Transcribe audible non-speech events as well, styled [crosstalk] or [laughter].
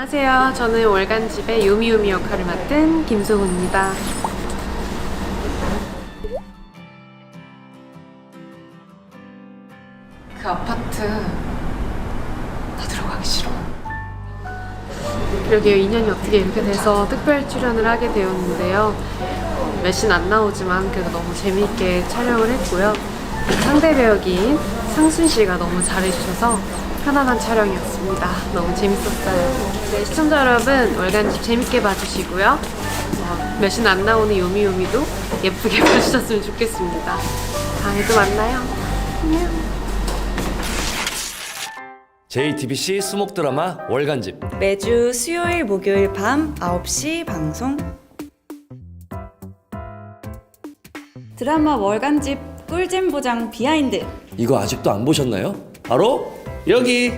안녕하세요. 저는 월간집의 요미요미 역할을 맡은 김소훈입니다. 그 아파트 나 들어가기 싫어. 그러게요. 인연이 어떻게 이렇게 돼서 특별 출연을 하게 되었는데요. 몇신 안 나오지만 그래도 너무 재미있게 촬영을 했고요. 상대 배역인 상순 씨가 너무 잘해주셔서 편안한 촬영이었습니다. 너무 재밌었어요. 네, 시청자 여러분 월간집 재밌게 봐주시고요. 어, 몇신 안 나오는 요미요미도 예쁘게 [laughs] 봐주셨으면 좋겠습니다. 다음에 또 만나요. 안녕. JTBC 수목 드라마 월간집 매주 수요일, 목요일 밤 9시 방송. 드라마 월간집 꿀잼 보장 비하인드. 이거 아직도 안 보셨나요? 바로 여기